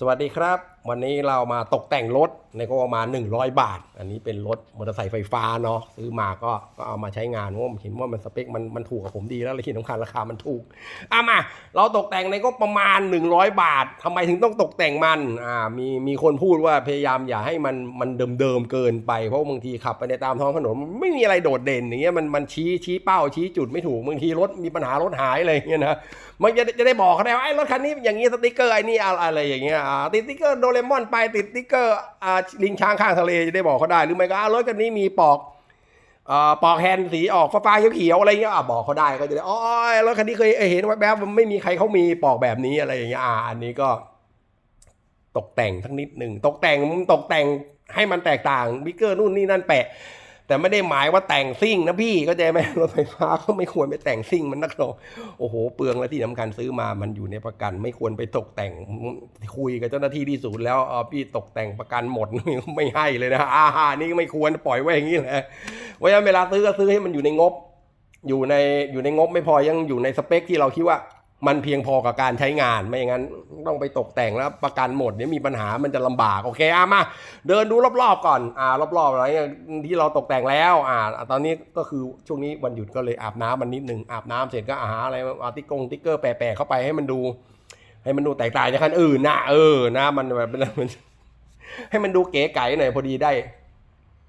สวัสดีครับ วันนี้เรามาตกแต่งรถในก็ประมาณ 100 บาท อันนี้เป็นรถมอเตอร์ไซค์ไฟฟ้าเนาะซื้อมาก็ก็เอามาใช้งานเพราะว่าผมเห็นว่ามันสเปคมันมันถูกกับผมดีแล้วและที่สำคัญราคามันถูกอะมาเราตกแต่งในก็ประมาณ 100 บาททำไมถึงต้องตกแต่งมันอ่ามีมีคนพูดว่าพยายามอย่าให้มันมันเดิมๆเกินไปเพราะบางทีขับไปในตามท้องถนนไม่มีอะไรโดดเด่นอย่างเงี้ยมันมันชี้ชี้เป้าชี้จุดไม่ถูกบางทีรถมีปัญหารถหายอะไรเงี้ยนะมันจะจะได้บอกเขาได้ว่าไอ้รถคันนี้อย่างนี้สติกเกอร์ไอ้นี่อะไรอะไรอย่างเงี้ยอ่าติดสติกเกอร์โดเรมอนไปติดติ๊กเกอร์อ่าลิงช้างข้างทะเลจะได้บอกเขาได้ หรือไม่ก็อ่ารถคันนี้มีปอกอ่าปอกแฮนด์สีออกฟ้าๆเขียวๆอะไรเงี้ยอะบอกเขาได้ก็จะได้อ๋อรถคันนี้เคยเห็นแวบมันไม่มีใครเขามีปอกแบบนี้อะไรอย่างเงี้ยอ่าอันนี้ก็ ตกแต่งทั้งนิดหนึ่งตกแต่งตกแต่งให้มันแตกต่างบิ๊กเกอร์นู่นนี่นั่นแปะ แต่ไม่ได้หมายว่าแต่งซิ่งนะพี่เข้าใจไหมรถไฟฟ้าก็ไม่ควรไปแต่งซิ่งมันนักหรอกโอ้โห เปลืองและที่สำคัญซื้อมามันอยู่ในประกัน ไม่ควรไปตกแต่งคุยกับเจ้าหน้าที่ที่ศูนย์แล้วเออพี่ตกแต่งประกันหมดไม่ให้เลยนะอาหานี่ไม่ควรปล่อยไว้อย่างนี้แหละเพราะฉะนั้นเวลาซื้อก็ซื้อให้มันอยู่ในงบ อยู่ในอยู่ในงบไม่พอยังอยู่ในสเปคที่เราคิดว่า มันเพียงพอกับการใช้งานไม่อย่างนั้นต้องไปตกแต่งแล้วประกันหมดเดี๋ยมีปัญหามันจะลำบากโอเคอะมาเดินดูรอบๆก่อนอ่ารอบๆอะไรที่เราตกแต่งแล้วอ่าตอนนี้ก็คือช่วงนี้วันหยุดก็เลยอาบน้ำมันนิดหนึ่งอาบน้ำเสร็จก็อาหาอะไรอาติ๊กกงติ๊กเกอร์แปะๆเข้าไปให้มันดู ให้มันดูแตกต่างจากคันอื่นนะเออนะมันแบบมันให้มันดูเก๋ไก๋หน่อยพอดีได้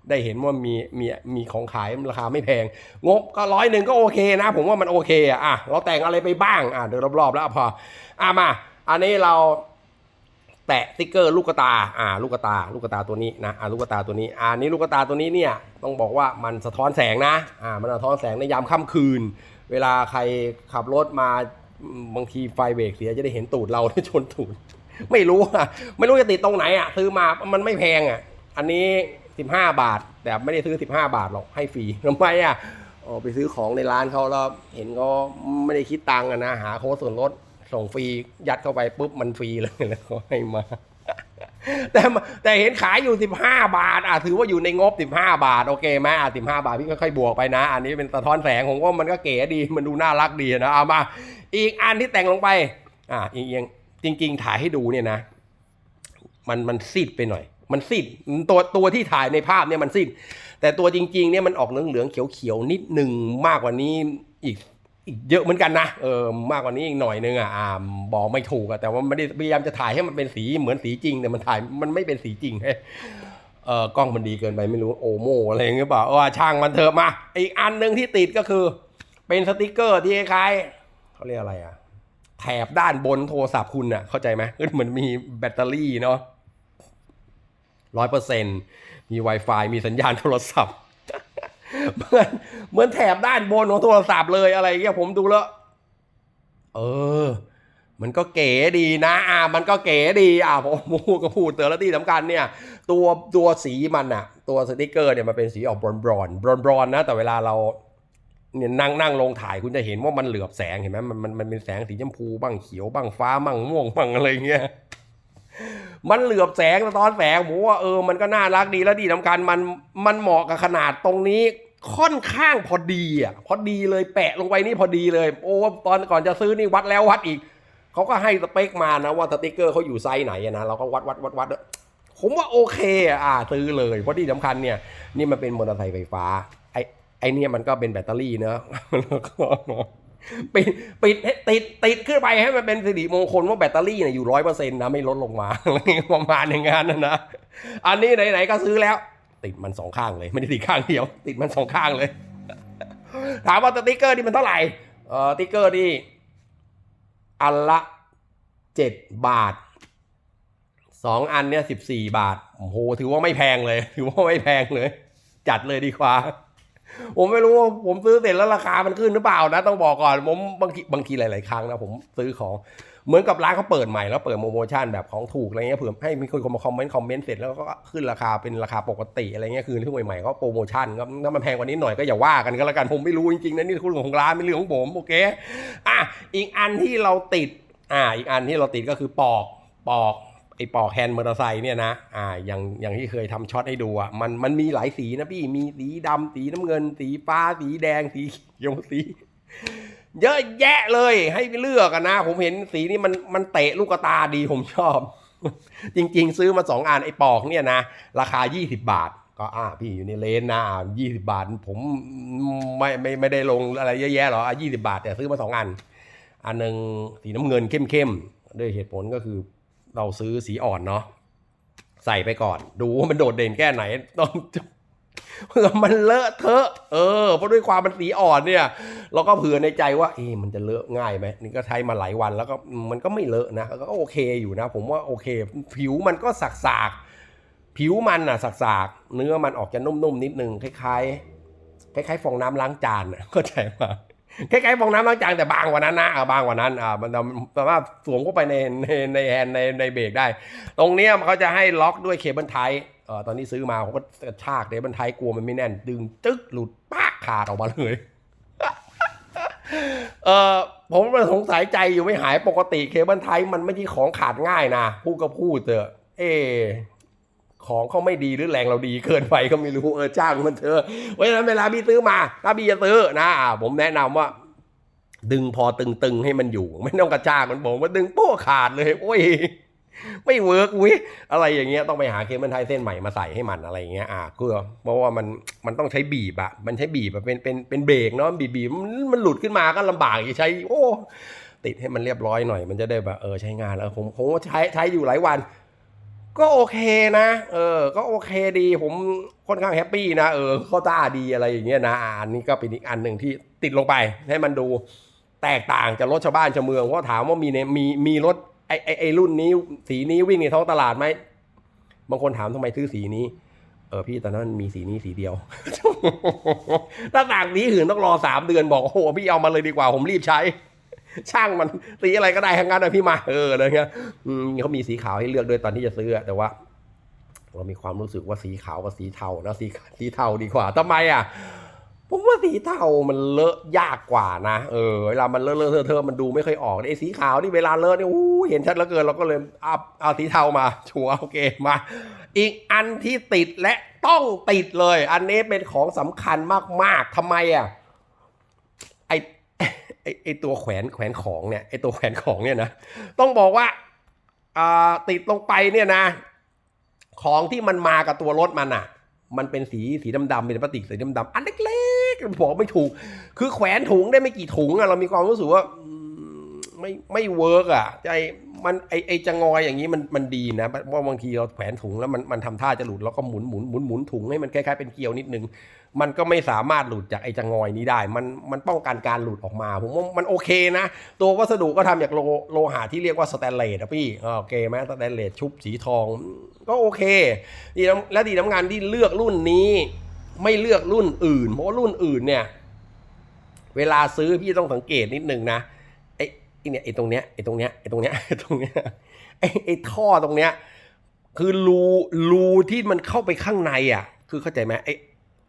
ได้เห็นว่ามีมีมีของขายราคาไม่แพง งบก็ร้อยหนึ่งก็โอเคนะ ผมว่ามันโอเคอะอะเราแต่งอะไรไปบ้างอะเดินรอบๆแล้วพออะมา อันนี้เราแตะสติ๊กเกอร์ลูกตา อ่า ลูกตา ลูกตาตัวนี้นะ อ่า ลูกตาตัวนี้ อ่า นี่ลูกตาตัวนี้เนี่ย ต้องบอกว่ามันสะท้อนแสงนะ อ่า มันสะท้อนแสงในยามค่ำคืน เวลาใครขับรถมาบางทีไฟเบรกเสียจะได้เห็นตูดเราชนตูด ไม่รู้อะ ไม่รู้จะติดตรงไหนอะ ซื้อมา มันไม่แพงอะ อันนี้ 15 บาท แต่ไม่ได้ซื้อ 15 บาทหรอกให้ฟรีทำไมอะออไปซื้อของในร้านเขาแล้วเห็นก็ไม่ได้คิดตังค์นะหาโค้ดส่วนลดส่งฟรียัดเข้าไปปุ๊บมันฟรีเลยแล้วเขาให้มา แต่แต่เห็นขายอยู่ 15 บาทอะถือว่าอยู่ในงบ 15 บาท โอเคไหมอะ15 บาทพี่ก็ค่อยบวกไปนะ อันนี้เป็นสะท้อนแสงผมว่ามันก็เก๋ดีมันดูน่ารักดีนะเอามา อีกอันที่แต่งลงไป อะอีกอย่างจริง ๆ ถ่ายให้ดูเนี่ยนะ มันมันซีดไปหน่อย มันซีดตัวตัวที่ถ่ายในภาพเนี่ยมันซีดแต่ตัวจริงๆเนี่ยมันออกเหลืองๆเขียวๆนิดหนึ่งมากกว่านี้อีกอีกเยอะเหมือนกันนะเออมากกว่านี้อีกหน่อยนึงอะอ่าบอกไม่ถูกอะแต่ว่าไม่ได้พยายามจะถ่ายให้มันเป็นสีเหมือนสีจริงแต่มันถ่ายมันไม่เป็นสีจริงเเออกล้องมันดีเกินไปไม่รู้โอโมอะไรอย่างเงี้ยเปล่าเออช่างมันเถอะมาอีกอันหนึ่งที่ติดก็คือ เป็นสติกเกอร์ที่คล้ายเขาเรียกอะไรอะแถบด้านบนโทรศัพท์คุณอะเข้าใจไหมคือเหมือนมีแบตเตอรี่เนาะ ร้อยเปอร์เซ็นมี Wi-Fi มีสัญญาณโทรศัพท์เหมือนเหมือนแถบด้านบนของโทรศัพท์เลยอะไรเงี้ยผมดูแล้ว เออ มันก็เก๋ดีนะ อ่า มันก็เก๋ดีอ่าผมพูดก็พูดเตือนแล้วที่สำคัญเนี่ย ตัวตัวสีมันอะตัวสติกเกอร์เนี่ยมันเป็นสีออกบรอนบรอนบรอนบรอนนะ แต่เวลาเราเนี่ยนั่งนั่งลงถ่ายคุณจะเห็นว่ามันเหลือบแสงเห็นไหมมันมันมันเป็นแสงสีชมพูบ้างเขียวบ้างฟ้าบ้างม่วงบ้างอะไรเงี้ย มันเหลือบแสงสะท้อนแสงผมว่าเออมันก็น่ารักดีแล้วดีสำคัญมันมันเหมาะกับขนาดตรงนี้ค่อนข้างพอดีอะพอดีเลยแปะลงไปนี่พอดีเลย โอ้ตอนก่อนจะซื้อนี่วัดแล้ววัดอีกเขาก็ให้สเปคมานะว่าสติกเกอร์เขาอยู่ไซส์ไหนนะเราก็วัดวัดวัดวัดผมว่าโอเคอ่าซื้อเลยเพราะที่สำคัญเนี่ย นี่มันเป็นมอเตอร์ไซค์ไฟฟ้า ไอ้ไอ้เนี่ยมันก็เป็นแบตเตอรี่เนอะ ปิดปิดให้ติดติดขึ้นไปให้มันเป็นสิริมงคลว่าแบตเตอรี่เนี่ยอยู่ร้อยเปอร์เซ็นต์นะไม่ลดลงมาอะไรประมาณอย่างนั้นนะอันนี้ไหนๆก็ซื้อแล้ว ติดมันสองข้างเลย ไม่ได้ติดข้างเดียว ติดมันสองข้างเลย ถามว่าสติ๊กเกอร์นี่มันเท่าไหร่เอ่อติ๊กเกอร์นี่อันละเจ็ดบาทสองอันเนี่ยสิบสี่บาทโอ้โหถือว่าไม่แพงเลย ถือว่าไม่แพงเลย จัดเลยดีกว่า ผมไม่รู้ว่าผมซื้อเสร็จแล้วราคามันขึ้นหรือเปล่านะ ต้องบอกก่อนผมบางทีบางทีหลาย ๆ ครั้งนะผมซื้อของเหมือนกับร้านเขาเปิดใหม่แล้วเปิดโปรโมชั่นแบบของถูกอะไรเงี้ยเผื่อให้มีคนมาคอมเมนต์คอมเมนต์เสร็จแล้วก็ขึ้นราคาเป็นราคาปกติอะไรเงี้ยคือที่ใหม่ๆก็โปรโมชั่นก็ถ้ามันแพงกว่านี้หน่อยก็อย่าว่ากันก็แล้วกันผมไม่รู้จริงๆนะนี่คือของร้านไม่เรื่องของผมโอเคอะอีกอันที่เราติดอ่าอีกอันที่เราติดก็คือปอกปอก ไอ้ปอกแฮนด์มอเตอร์ไซค์เนี่ยนะอ่าอย่างอย่างที่เคยทำช็อตให้ดูอะมันมันมีหลายสีนะพี่มีสีดำสีน้ำเงิน สีฟ้าสีแดงสีเขียวสี เยอะแยะเลยให้ไปเลือกกันนะ ผมเห็นสีนี้มันมันเตะลูกตาดีผมชอบ จริง ๆ ซื้อมาสองอันไอ้ปอกเนี่ยนะ ราคา 20 บาทก็อ่าพี่อยู่ในเลนนะยี่สิบาท ผมไม่ไม่ไม่ได้ลงอะไรเยอะแยะหรออะยี่สิบาท แต่ซื้อมาสองอัน อันหนึ่งสีน้ำเงินเข้มๆด้วยเหตุผลก็คือ เราซื้อสีอ่อนเนาะใส่ไปก่อน ดูว่ามันโดดเด่นแค่ไหนต้องเผื่อมันเลอะเทอะ เออ เพราะด้วยความมันสีอ่อนเนี่ย เราก็เผื่อในใจว่าเอ๊มันจะเลอะง่ายไหมนี่ก็ใช้มาหลายวันแล้วก็มันก็ไม่เลอะนะก็โอเคอยู่นะ ผมว่าโอเค ผิวมันก็สักสากผิวมันอะสักสากเนื้อมันออกจะนุ่มๆนิดนึงคล้ายๆคล้ายๆฟองน้ำล้างจานอะเข้าใจป่ะ คล้ายๆฟองน้ำล้างจานแต่บางกว่านั้นนะอะบางกว่านั้นอะมันสามารถสวมเข้าไปในในในแฮนในในเบรกได้ ตรงเนี้ยเขาจะให้ล็อกด้วยเคเบิลไทเอ่อตอนนี้ซื้อมาผมก็กระชากเคเบิลไทกลัวมันไม่แน่น ดึงจึ๊กหลุดปากขาดออกมาเลยเออผมมันสงสัยใจอยู่ไม่หายปกติเคเบิลไทมันไม่ใช่ของขาดง่ายนะพูดก็พูดเถอะ เอ ของเขาไม่ดีหรือแรงเราดีเกินไปก็ไม่รู้เออจ้างมันเถอะเพราะฉะนั้นเวลาพี่ซื้อมา ถ้าพี่จะซื้อนะ ผมแนะนำว่าดึงพอตึงๆให้มันอยู่ ไม่ต้องกระชากมันบอกว่าดึงโป้ขาดเลยโอ้ยไม่เวิร์กวิอะไรอย่างเงี้ยต้องไปหาเคเบิลไทยเส้นใหม่มาใส่ให้มันอะไรอย่างเงี้ยอ่ากลือเพราะว่ามันมันต้องใช้บีบอะมันใช้บีบอะเป็นเป็นเป็นเบรกเนาะบีบบีบมันหลุดขึ้นมาก็ลำบากอีกใช้ โอ้ ติดให้มันเรียบร้อยหน่อย มันจะได้แบบเออใช้งานแล้วผมผมใช้ใช้อยู่หลายวัน ก็โอเคนะ เออ ก็โอเคดี ผมค่อนข้างแฮปปี้นะ เออเข้าตาดีอะไรอย่างเงี้ยนะ อันนี้ก็เป็นอีกอันหนึ่งที่ติดลงไปให้มันดูแตกต่างจากรถชาวบ้านชาวเมือง เพราะถามว่ามีในมีมีรถไอไอไอรุ่นนี้สีนี้วิ่งในท้องตลาดไหม บางคนถามทำไมซื้อสีนี้ เออพี่ตอนนั้นมีสีนี้สีเดียว ถ้าต่างสีอื่นต้องรอสามเดือนบอกโอ้โหพี่เอามาเลยดีกว่าผมรีบใช้ ช่างมันสีอะไรก็ได้ทั้งนั้นนะพี่มาเอออะไรเงี้ยเขามีสีขาวให้เลือกด้วยตอนที่จะซื้อแต่ว่าเรามีความรู้สึกว่าสีขาวกับสีเทานะสีสีเทาดีกว่าทำไมอะผมว่าสีเทามันเลอะยากกว่านะ เออเวลามันเลอะเลอะเทอะมันดูไม่ค่อยออกไอ้สีขาวนี่เวลาเลอะเนี่ยอู้เห็นชัดเหลือเกินเราก็เลยเอาเอาสีเทามา ชัวร์โอเคมา อีกอันที่ติดและต้องติดเลย อันนี้เป็นของสำคัญมากๆทำไมอะ ไอไอตัวแขวนแขวนของเนี่ยไอตัวแขวนของเนี่ยนะต้องบอกว่าอ่าติดลงไปเนี่ยนะ ของที่มันมากับตัวรถมันอะมันเป็นสีสีดำๆเป็นพลาสติกสีดำๆอันเล็กๆบอกไม่ถูก คือแขวนถุงได้ไม่กี่ถุงอะเรามีความรู้สึกว่า ไม่ไม่เวิร์กอะใจมันไอไอจะงอยอย่างนี้มันมันดีนะเพราะบางทีเราแขวนถุงแล้วมันมันทำท่าจะหลุดแล้วก็หมุนหมุนหมุนหมุนถุงให้มันคล้ายๆเป็นเกลียวนิดนึง มันก็ไม่สามารถหลุดจากไอจะงอยนี้ได้ มันมันป้องกันการหลุดออกมาผมว่ามันโอเคนะ ตัววัสดุก็ทำจากโลโลหะที่เรียกว่าสแตนเลสอะพี่โอเคไหมสแตนเลสชุบสีทอง ก็โอเคดีน้ำและดีน้ำงานที่เลือกรุ่นนี้ ไม่เลือกรุ่นอื่น เพราะว่ารุ่นอื่นเนี่ย เวลาซื้อพี่ต้องสังเกตนิดนึงนะ ไอเนี่ยไอ้ตรงเนี้ยไอ้ตรงเนี้ยไอ้ตรงเนี้ยไอ้ตรงเนี้ยไอ้ไอ้ท่อตรงเนี้ย คือรูรูที่มันเข้าไปข้างในอะ คือเข้าใจไหมไอ้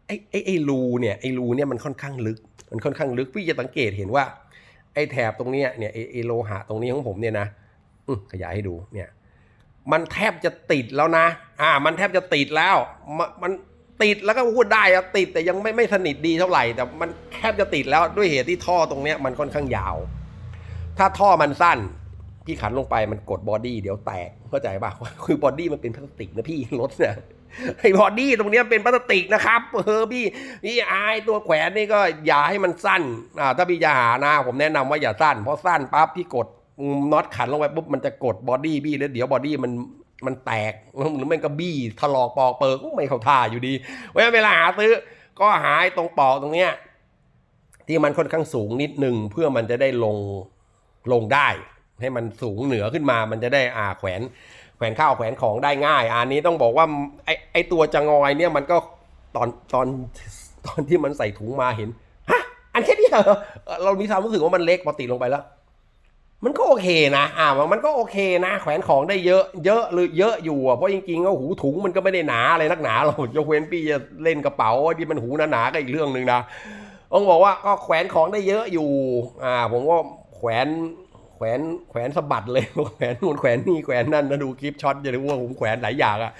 ไอ้ไอ้ไอรูเนี่ยไอ้รูเนี่ยมันค่อนข้างลึก มันค่อนข้างลึกพี่จะสังเกตเห็นว่า ไอ้แถบตรงเนี้ยเนี่ยไอ้ไอโลหะตรงนี้ของผมเนี่ยนะขยายให้ดูเนี่ยมันแทบจะติดแล้วนะ อ่า มันแทบจะติดแล้วมนมันติดแล้วก็พูดได้อะติดแต่ยังไม่ไม่สนิทดีเท่าไหร่ แต่มันแทบจะติดแล้วด้วยเหตุที่ท่อตรงเนี้ยมันค่อนข้างยาว ถ้าท่อมันสั้น พี่ขันลงไปมันกดบอดี้เดี๋ยวแตกเข้าใจป่ะคือบอดี้มันเป็นพลาสติกนะพี่รถเนี่ยไอ้บอดี้ตรงเนี้ยเป็นพลาสติกนะครับเออพี่พี่อายตัวแขวนนี่ก็อย่าให้มันสั้นอ่าถ้าพี่จะหานะผมแนะนำว่าอย่าสั้นเพราะสั้นปั๊บพี่กดน็อตขันลงไปปุ๊บมันจะกดบอดี้พี่แล้วเดี๋ยวบอดี้มันมันแตกหรือมันก็บี้ถลอกปอกเปิกไม่เข้าท่าอยู่ดีเวลาเวลาหาซื้อ ก็หาไอ้ตรงปอกตรงเนี้ยที่มันค่อนข้างสูงนิดหนึ่งเพื่อมันจะได้ลง ลงได้ ให้มันสูงเหนือขึ้นมา มันจะได้อ่าแขวน แขวนข้าวแขวนของได้ง่าย อันนี้ต้องบอกว่าไอไอตัวจะงอยเนี่ยมันก็ตอนตอนตอนที่มันใส่ถุงมาเห็นฮะอันแค่นี้เหรอเรามีความรู้สึกว่ามันเล็กพอติดลงไปแล้ว มันก็โอเคนะ อ่ามันก็โอเคนะ แขวนของได้เยอะ เยอะหรือเยอะอยู่อะเพราะจริงๆก็หูถุงมันก็ไม่ได้หนาอะไรนักหนาหรอกยกเว้นพี่จะเล่นกระเป๋าที่มันหูหนาๆก็อีกเรื่องหนึ่งนะองบอกว่าก็แขวนของได้เยอะอยู่ อ่า ผมว่า แขวนแขวนแขวนสะบัดเลยแขวนนู่นแขวนนี่แขวนนั่นนะดูคลิปช็อตจะรู้ว่าผมแขวนหลายอย่างอะ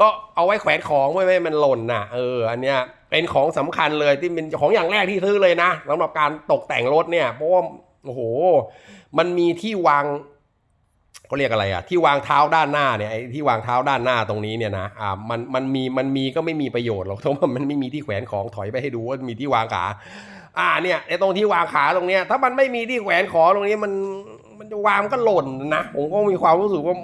ก็เอาไว้แขวนของไว้ไม่มันหล่นน่ะเอออันเนี้ยเป็นของสำคัญเลยที่เป็นของอย่างแรกที่ซื้อเลยนะสำหรับการตกแต่งรถเนี่ยเพราะว่าโอ้โห มันมีที่วางเขาเรียกอะไรอะที่วางเท้าด้านหน้าเนี่ยไอ้ที่วางเท้าด้านหน้าตรงนี้เนี่ยนะอ่ามันมันมีมันมีก็ไม่มีประโยชน์หรอกเพราะว่ามันไม่มีที่แขวนของถอยไปให้ดูว่ามีที่วางขา อ่าเนี่ยไอ้ตรงที่วางขาตรงเนี้ยถ้ามันไม่มีที่แขวนขอตรงนี้มันมันจะวางมันก็หล่นนะผมก็มีความรู้สึกว่า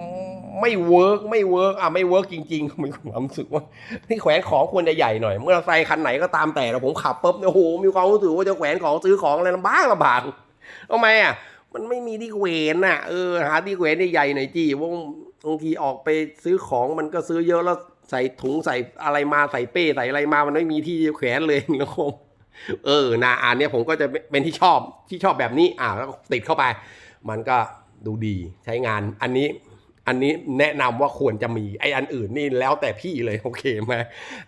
ไม่เวิร์กไม่เวิร์กอะไม่เวิร์กจริงๆมีความรู้สึกว่าที่แขวนของควรจะใหญ่หน่อยเมื่อไซค์คันไหนก็ตามแต่แล้วผมขับปุ๊บเนี่ยโอ้โหมีความรู้สึกว่าจะแขวนของซื้อของอะไรลำบากลำบากทำไมอะมันไม่มีที่แขวนน่ะเออหาที่แขวนใหญ่หน่อยจีว่าบางทีออกไปซื้อของมันก็ซื้อเยอะแล้วใส่ถุงใส่อะไรมาใส่เป้ใส่อะไรมามันไม่มีที่แขวนเลยแล้วคง เออนะอันเนี้ยผมก็จะเป็นที่ชอบที่ชอบแบบนี้ อ่าแล้วก็ติดเข้าไป มันก็ดูดีใช้งาน อันนี้ อันนี้แนะนำว่าควรจะมีไออันอื่นนี่แล้วแต่พี่เลยโอเคไหม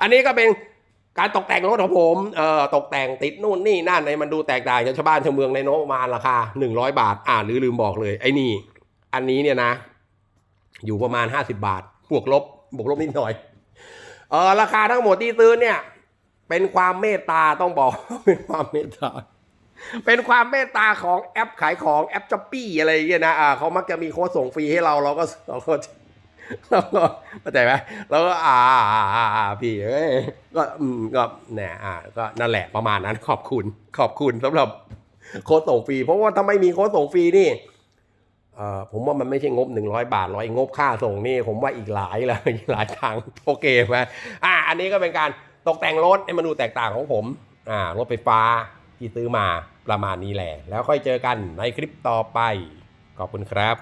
อันนี้ก็เป็นการตกแต่งรถของผมเอ่อตกแต่งติดนู่นนี่นั่นในมันดูแตกต่างจากชาวบ้านชาวเมืองในโนประมาณราคา 100 บาท อ่าหรือลืมบอกเลย ไอ้นี่ อันนี้เนี่ยนะ อยู่ประมาณ 50 บาท บวกลบบวกลบนิดหน่อยเออราคาทั้งหมดที่ซื้อเนี่ย เป็นความเมตตาต้องบอกเป็นความเมตตา เป็นความเมตตาของแอปขายของแอปช้อปปี้อะไรเงี้ยนะอ่าเขามักจะมีโค้ดส่งฟรีให้เราเราก็เราก็เราก็เข้าใจไหมเราก็อ่าอ่าอ่าพี่เอ้ยก็อืมก็เนี่ยอ่าก็นั่นแหละประมาณนั้นขอบคุณ ขอบคุณสำหรับโค้ดส่งฟรีเพราะว่าถ้าไม่มีโค้ดส่งฟรีนี่เอ่อผมว่ามันไม่ใช่งบ 100 บาทร้อยงบค่าส่งนี่ ผมว่าอีกหลายเลยอีกหลายทางโอเคไหมอ่าอันนี้ก็เป็นการ ตกแต่งรถให้มันดูแตกต่างของผมอ่ารถไฟฟ้าที่ซื้อมาประมาณนี้แหละ แล้วค่อยเจอกันในคลิปต่อไป ขอบคุณครับ